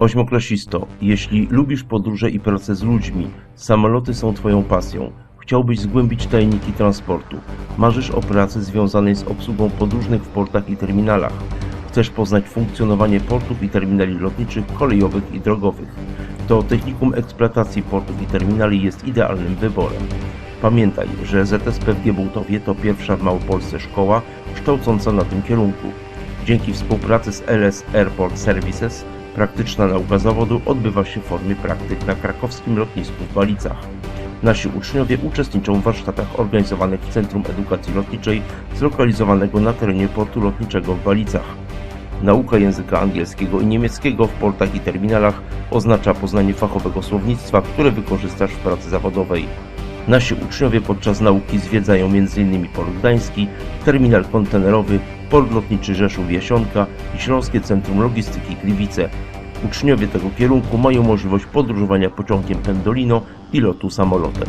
Ośmioklasisto, jeśli lubisz podróże i pracę z ludźmi, samoloty są Twoją pasją. Chciałbyś zgłębić tajniki transportu. Marzysz o pracy związanej z obsługą podróżnych w portach i terminalach. Chcesz poznać funkcjonowanie portów i terminali lotniczych, kolejowych i drogowych. To technikum eksploatacji portów i terminali jest idealnym wyborem. Pamiętaj, że ZSP w Giebałtowie to pierwsza w Małopolsce szkoła kształcąca na tym kierunku. Dzięki współpracy z LS Airport Services praktyczna nauka zawodu odbywa się w formie praktyk na krakowskim lotnisku w Walicach. Nasi uczniowie uczestniczą w warsztatach organizowanych w Centrum Edukacji Lotniczej zlokalizowanego na terenie portu lotniczego w Walicach. Nauka języka angielskiego i niemieckiego w portach i terminalach oznacza poznanie fachowego słownictwa, które wykorzystasz w pracy zawodowej. Nasi uczniowie podczas nauki zwiedzają m.in. Port Gdański, terminal kontenerowy, Port Lotniczy Rzeszów Jasionka i Śląskie Centrum Logistyki Gliwice. Uczniowie tego kierunku mają możliwość podróżowania pociągiem Pendolino i lotu samolotem.